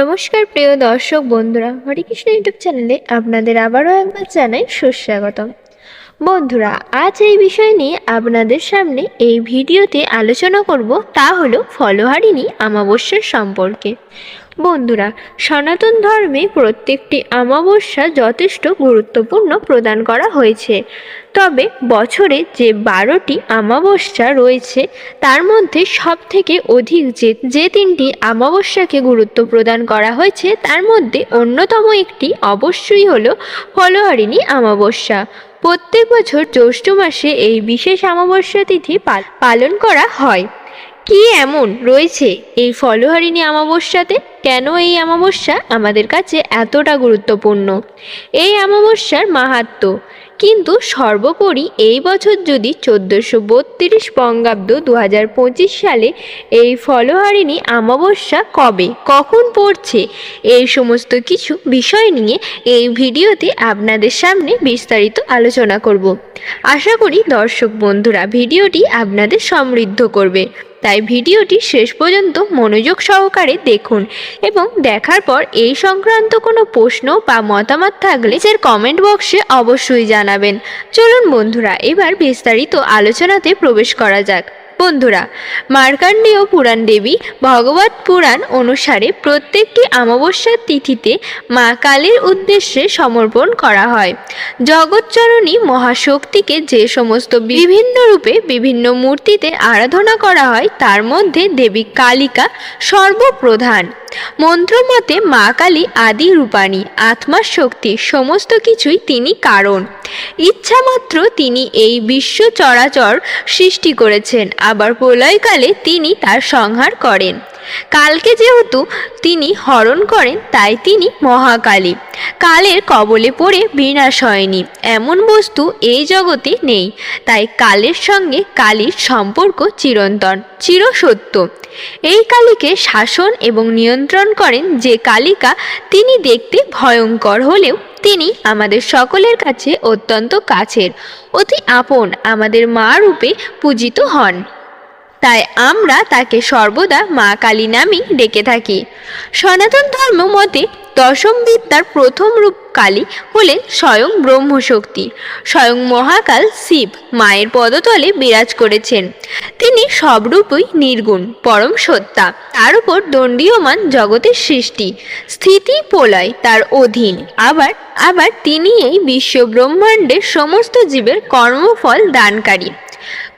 নমস্কার প্রিয় দর্শক বন্ধুরা হরিকৃষ্ণ ইউটিউব চ্যানেলে আপনাদের আবারও একবার জানাই সুস্বাগতম। বন্ধুরা, আজ এই বিষয় নিয়ে আপনাদের সামনে এই ভিডিওতে আলোচনা করব, তা হলো ফলোহারিণী আমাবস্যার সম্পর্কে। বন্ধুরা, সনাতন ধর্মে প্রত্যেকটি অমাবস্যা যথেষ্ট গুরুত্বপূর্ণ প্রদান করা হয়েছে। তবে বছরে যে বারোটি অমাবস্যা রয়েছে, তার মধ্যে সব থেকে অধিক যে যে তিনটি অমাবস্যাকে গুরুত্ব প্রদান করা হয়েছে, তার মধ্যে অন্যতম একটি অবশ্যই হলো ফলহারিণী অমাবস্যা। প্রত্যেক বছর জ্যৈষ্ঠ মাসে এই বিশেষ অমাবস্যা তিথি পাল- পালন করা হয়। কি এমন? রয়েছে এই ফলহারিণী অমাবস্যাতে? কেন এই অমাবস্যা? আমাদের কাছে এতটা গুরুত্বপূর্ণ। এই অমাবস্যার মাহাত্ম্য কিন্তু সর্বোপরি এই বছর যদি চোদ্দোশো বত্রিশ বঙ্গাব্দ দু হাজার পঁচিশ সালে এই ফলহারিণী অমাবস্যা কবে? কখন পড়ছে? এই সমস্ত কিছু বিষয় নিয়ে এই ভিডিওতে আপনাদের সামনে বিস্তারিত আলোচনা করব। আশা করি দর্শক বন্ধুরা ভিডিওটি আপনাদের সমৃদ্ধ করবে। তাই ভিডিওটি শেষ পর্যন্ত মনোযোগ সহকারে দেখুন এবং দেখার পর এই সংক্রান্ত কোনো প্রশ্ন বা মতামত থাকলে এর কমেন্ট বক্সে অবশ্যই জানাবেন। চলুন বন্ধুরা, এবার বিস্তারিত আলোচনাতে প্রবেশ করা যাক। বন্ধুরা মার্কান্ডেয় পুরাণ দেবী ভগবত পুরাণ অনুসারে প্রত্যেকটি অমাবস্যার তিথিতে মা কালীর উদ্দেশ্যে সমর্পণ করা হয়। জগৎচরণী মহাশক্তিকে যে সমস্ত বিভিন্ন রূপে বিভিন্ন মূর্তিতে আরাধনা করা হয়, তার মধ্যে দেবী কালিকা সর্বপ্রধান। মন্ত্রমতে মা কালী আদি রূপাণী, আত্মার শক্তি, সমস্ত কিছুই তিনি কারণ। ইচ্ছামাত্র তিনি এই বিশ্ব চরাচর সৃষ্টি করেছেন, আবার প্রলয়কালে তিনি তার সংহার করেন। কালকে যেহেতু তিনি হরণ করেন, তাই তিনি মহাকালী। কালের কবলে পড়ে বিনাশ হয়নি, এমন বস্তু এই জগতে নেই। তাই কালের সঙ্গে কালীর সম্পর্ক চিরন্তন, চিরসত্য। এই কালীকে শাসন এবং নিয়ন্ত্রণ করেন যে কালিকা, তিনি দেখতে ভয়ঙ্কর হলেও তিনি আমাদের সকলের কাছে অত্যন্ত কাছের। অতি আপন আমাদের মা রূপে পূজিত হন। তাই আমরা তাকে সর্বদা মা কালী নামেই ডেকে থাকি। সনাতন ধর্ম মতে দশম বিদ্যার প্রথম রূপ কালী হলেন স্বয়ং ব্রহ্মশক্তি। স্বয়ং মহাকাল শিব মায়ের পদতলে বিরাজ করেছেন। তিনি সবরূপই নির্গুণ, পরম সত্তা। তার উপর দণ্ডীয়মান জগতের সৃষ্টি। স্থিতি প্রলয় তার অধীন। আবার আবার তিনি এই বিশ্ব ব্রহ্মাণ্ডের সমস্ত জীবের কর্মফল দানকারী।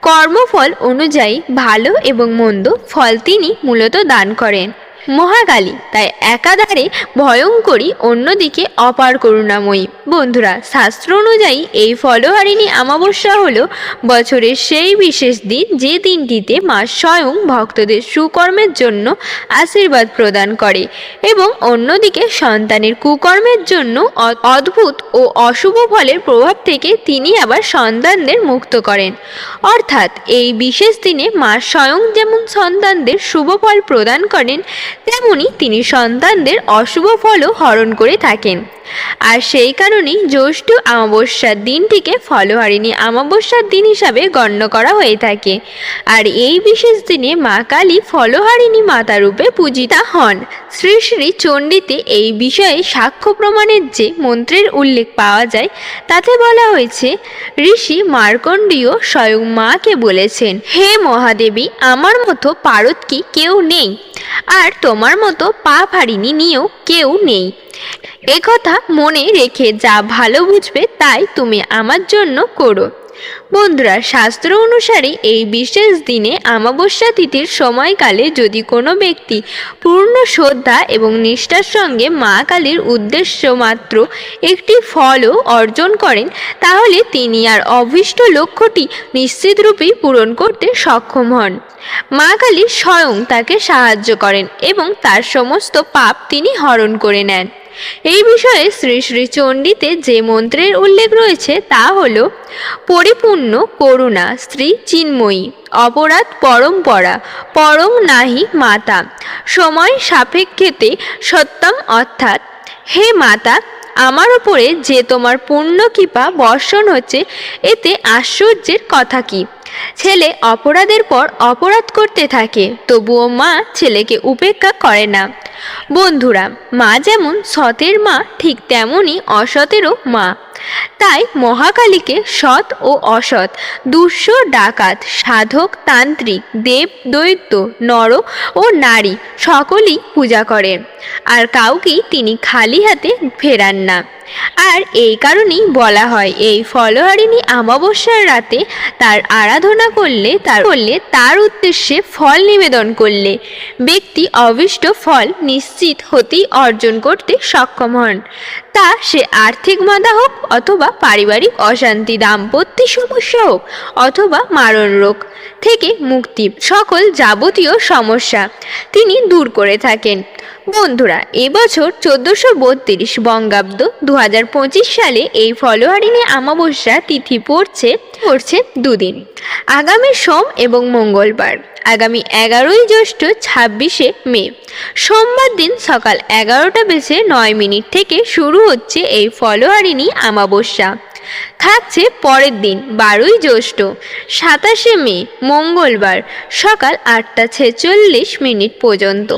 কর্মফল অনুযায়ী ভালো এবং মন্দ ফল তিনি মূলত দান করেন। মহাকালী তাই একাধারে ভয়ঙ্করী, অন্যদিকে অপার করুণাময়ী। বন্ধুরা, শাস্ত্র অনুযায়ী এই ফলহারিণী অমাবস্যা হল বছরের সেই বিশেষ দিন যে দিনটিতে মা স্বয়ং ভক্তদের সুকর্মের জন্য আশীর্বাদ প্রদান করে এবং অন্যদিকে সন্তানের কুকর্মের জন্য অদ্ভুত ও অশুভ ফলের প্রভাব থেকে তিনি আবার সন্তানদের মুক্ত করেন। অর্থাৎ এই বিশেষ দিনে মা স্বয়ং যেমন সন্তানদের শুভ ফল প্রদান করেন তেমনি তিনি সন্তানদের অশুভ ফলও হরণ করে থাকেন। আর সেই কারণেই জ্যৈষ্ঠ অমাবস্যার দিনটিকে ফলহারিণী অমাবস্যার দিন হিসাবে গণ্য করা হয়ে থাকে। আর এই বিশেষ দিনে মা কালী ফলহারিণী মাতা রূপে পূজিতা হন। শ্রী শ্রী চণ্ডীতে এই বিষয়ে সাক্ষ্য প্রমাণের যে মন্ত্রের উল্লেখ পাওয়া যায়, তাতে বলা হয়েছে, ঋষি মার্কণ্ডীয় স্বয়ং মাকে বলেছেন, হে মহাদেবী, আমার মতো পারত কি কেউ নেই? আর তোমার মতো পা ফাড়িনি নিয়েও কেউ নেই। একথা মনে রেখে যা ভালো বুঝবে তাই তুমি আমার জন্য করো। বন্ধুরা, শাস্ত্র অনুসারে এই বিশেষ দিনে অমাবস্যা তিথির সময়কালে যদি কোনো ব্যক্তি পূর্ণ শ্রদ্ধা এবং নিষ্ঠার সঙ্গে মা কালীর উদ্দেশ্য মাত্র একটি ফলও অর্জন করেন, তাহলে তিনি আর অভীষ্ট লক্ষ্যটি নিশ্চিতরূপেই পূরণ করতে সক্ষম হন। মা কালী স্বয়ং তাকে সাহায্য করেন এবং তার সমস্ত পাপ তিনি হরণ করে নেন। এই বিষয়ে শ্রী শ্রী চণ্ডীতে যে মন্ত্রের উল্লেখ রয়েছে তা হল, পরিপূর্ণ করুণা স্ত্রী চিন্ময়ী, অপরাধ পরম্পরা, পরম নাহি মাতা, সময় সাপেক্ষেতে সত্যম অর্থাৎ, হে মাতা, আমার ওপরে যে তোমার পূর্ণ কৃপা বর্ষণ হচ্ছে, এতে আশ্চর্যের কথা কি? ছেলে অপরাধের পর অপরাধ করতে থাকে, তবুও মা ছেলেকে উপেক্ষা করে না। বন্ধুরা, মা যেমন সতের মা, ঠিক তেমনই অসতেরও মা। তাই মহাকালীকে সৎ ও অসৎ দুঃস্ব ডাকাত, সাধক, তান্ত্রিক, দেব, দৈত্য, নর ও নারী সকলেই পূজা করেন আর কাউকেই তিনি খালি হাতে ফেরান না। আর এই কারণেই বলা হয়, এই ফলহারিণী অমাবস্যার রাতে তার আরাধনা করলে, তার করলে, তার উদ্দেশ্যে ফল নিবেদন করলে। ব্যক্তি অবিষ্ট ফল নিশ্চিত হতেই অর্জন করতে সক্ষম হন। তা সে আর্থিক মাদা হোক অথবা পারিবারিক অশান্তি, দাম্পত্য সমস্যা হোক অথবা মারণ রোগ থেকে মুক্তি, সকল যাবতীয় সমস্যা তিনি দূর করে থাকেন। বন্ধুরা, এবছর চোদ্দোশো বত্রিশ বঙ্গাব্দ দু হাজার পঁচিশ সালে এই ফলোহারিণী অমাবস্যা তিথি পড়ছে পড়ছে দুদিন। আগামী সোম এবং মঙ্গলবার। আগামী এগারোই জ্যৈষ্ঠ ছাব্বিশে মে। সোমবার দিন সকাল এগারোটা বেজে নয় মিনিট থেকে শুরু হচ্ছে এই ফলোয়ারিনী আমাবস্যা। থাকছে পরের দিন, বারোই জ্যৈষ্ঠ, সাতাশে মে, মঙ্গলবার, সকাল আটটা ছেচল্লিশ মিনিট পর্যন্ত।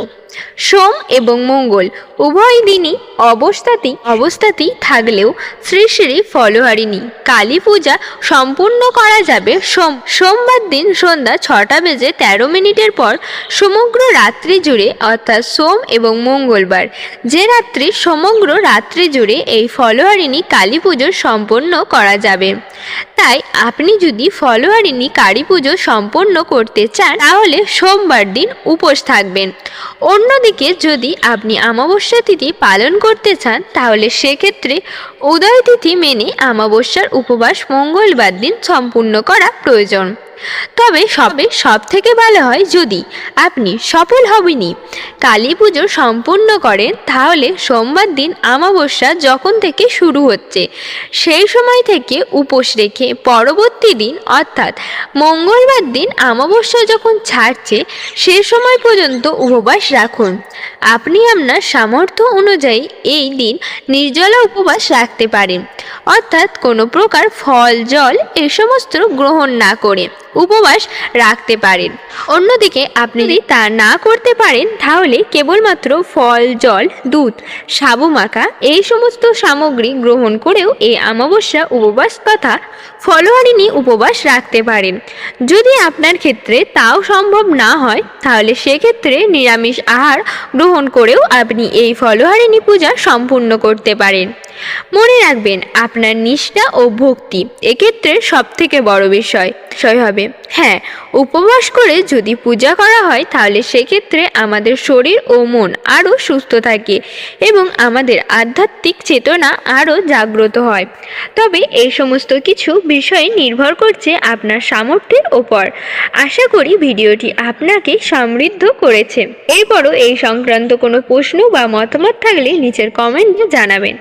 সোম এবং মঙ্গল, উভয় দিনই অবস্থাতেই অবস্থাতেই থাকলেও শ্রী শ্রী ফলোহারিণী। কালী পূজা সম্পূর্ণ করা যাবে সোম, সোমবার দিন সন্ধ্যা ছটা বেজে তেরো মিনিটের পর সমগ্র রাত্রি জুড়ে, অর্থাৎ সোম এবং মঙ্গলবার। যে রাত্রি সমগ্র রাত্রি জুড়ে এই ফলোহারিণী কালী পুজো সম্পন্ন করা যাবে। তাই আপনি যদি ফলোহারিণী কালী পুজো সম্পন্ন করতে চান, তাহলে সোমবার দিন উপোস থাকবেন। অন্যদিকে যদি আপনি অমাবস্যা তিথি পালন করতে চান, তাহলে সেক্ষেত্রে উদয় তিথি মেনে অমাবস্যার উপবাস মঙ্গলবার দিন সম্পূর্ণ করা প্রয়োজন। তবে সবে সব থেকে ভালো হয় যদি আপনি সফল হবেনি কালী পুজো সম্পূর্ণ করেন, তাহলে সোমবার দিন আমাবস্যা যখন থেকে শুরু হচ্ছে, সেই সময় থেকে উপোস রেখে পরবর্তী দিন, অর্থাৎ মঙ্গলবার দিন আমাবস্যা যখন ছাড়ছে, সে সময় পর্যন্ত উপবাস রাখুন। আপনি আপনার সামর্থ্য অনুযায়ী এই দিন নির্জলা উপবাস রাখতে পারেন। অর্থাৎ কোনো প্রকার ফল, জল এ সমস্ত গ্রহণ না করে। উপবাস রাখতে পারেন। অন্যদিকে আপনি যদি তা না করতে পারেন, তাহলে কেবলমাত্র ফল, জল, দুধ, সাবু মাখা এই সমস্ত সামগ্রী গ্রহণ করেও এই অমাবস্যা উপবাস তথা ফলোহারিণী উপবাস রাখতে পারেন। যদি আপনার ক্ষেত্রে তাও সম্ভব না হয়, তাহলে সেক্ষেত্রে নিরামিষ আহার গ্রহণ করেও আপনি এই ফলোহারিণী পূজা সম্পূর্ণ করতে পারেন। মনে রাখবেন, আপনার নিষ্ঠা ও ভক্তি এক্ষেত্রে সব থেকে বড় বিষয় বিষয় হবে হ্যাঁ উপবাস করে যদি পূজা করা হয়, তাহলে সেক্ষেত্রে আমাদের শরীর ও মন আরও সুস্থ থাকে এবং আমাদের আধ্যাত্মিক চেতনা আরও জাগ্রত হয়। তবে এই সমস্ত কিছু বিষয় নির্ভর করছে আপনার সামর্থ্যের ওপর। আশা করি ভিডিওটি আপনাকে সমৃদ্ধ করেছে। এরপরও এই সংক্রান্ত কোনো প্রশ্ন বা মতামত থাকলে নিচের কমেন্টে জানাবেন।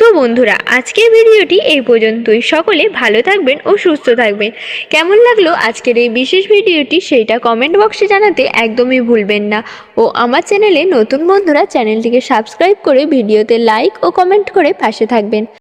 তো বন্ধুরা, আজকের ভিডিওটি এই পর্যন্তই। সকলে ভালো থাকবেন ও সুস্থ থাকবেন। কেমন লাগল আজকের এই বিশেষ ভিডিওটি সেইটা কমেন্ট বক্সে জানাতে একদমই ভুলবেন না। ও আমার চ্যানেলে নতুন বন্ধুরা, চ্যানেলটিকে সাবস্ক্রাইব করে ভিডিওতে লাইক ও কমেন্ট করে পাশে থাকবেন।